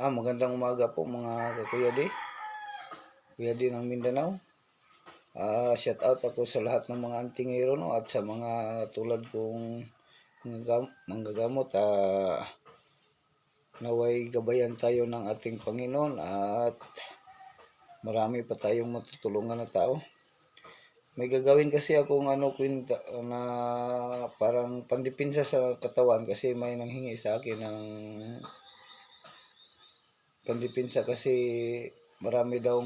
Ah, magandang umaga po mga kuya di. Kuya di ng Mindanao. Ah, shout out ako sa lahat ng mga antingero no at sa mga tulad kong manggagam- manggagamot ah naway gabayan tayo ng ating Panginoon at marami pa tayong matutulungan na tao. May gagawin kasi akong ano kwinta na parang pandipinsa sa katawan kasi may nanghingi sa akin ng pandipinsa kasi marami daw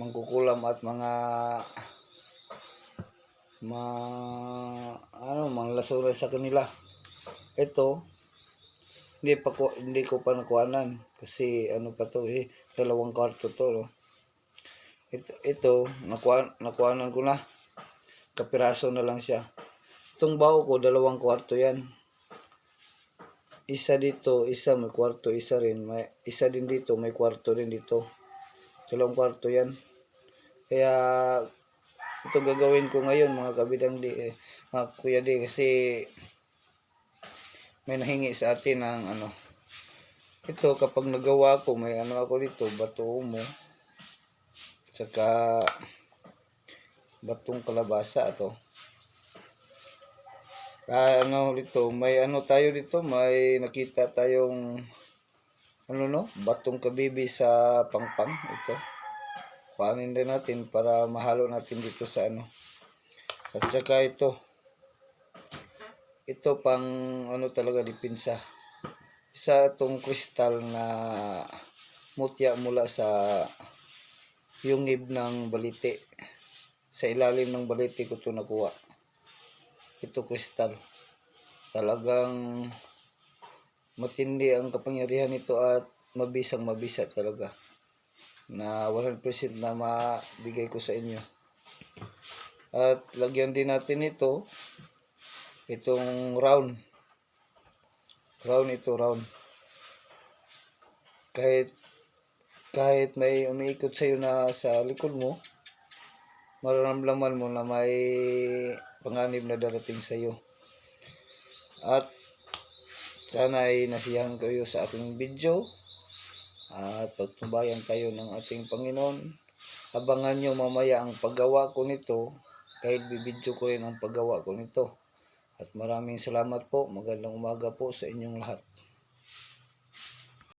mangkukulam at mga ma ano mga sa kanila. Ito hindi pa ko hindi ko pa nakuhanan kasi ano pa to eh dalawang kwarto to no? ito ito nakuha nakuhanan ko na. Kapiraso na lang siya. Itong baho ko dalawang kwarto yan isa dito, isa may kwarto, isa rin. May, isa din dito, may kwarto rin dito. Dalawang kwarto yan. Kaya, ito gagawin ko ngayon mga kabidang di, eh, mga kuya di, kasi may nahingi sa atin ng ano. Ito, kapag nagawa ko, may ano ako dito, bato mo. Saka, batong kalabasa to. Ah, ano dito, may ano tayo dito, may nakita tayong ano no, batong kabibi sa pangpang ito. Kuhanin din natin para mahalo natin dito sa ano. At saka ito. Ito pang ano talaga dipinsa. Isa itong kristal na mutya mula sa yungib ng balite. Sa ilalim ng balite ko ito nakuha ito kristal talagang matindi ang kapangyarihan nito at mabisang mabisa talaga. Na 100% na mabigay ko sa inyo. At lagyan din natin ito itong round. Round ito round. Kahit kahit may umiikot sa'yo na sa likod mo mararamdaman mo na may panganib na darating sa iyo. At sana ay nasiyahan kayo sa ating video at pagtumbayan kayo ng ating Panginoon. Abangan nyo mamaya ang paggawa ko nito kahit bibidyo ko rin ang paggawa ko nito. At maraming salamat po. Magandang umaga po sa inyong lahat.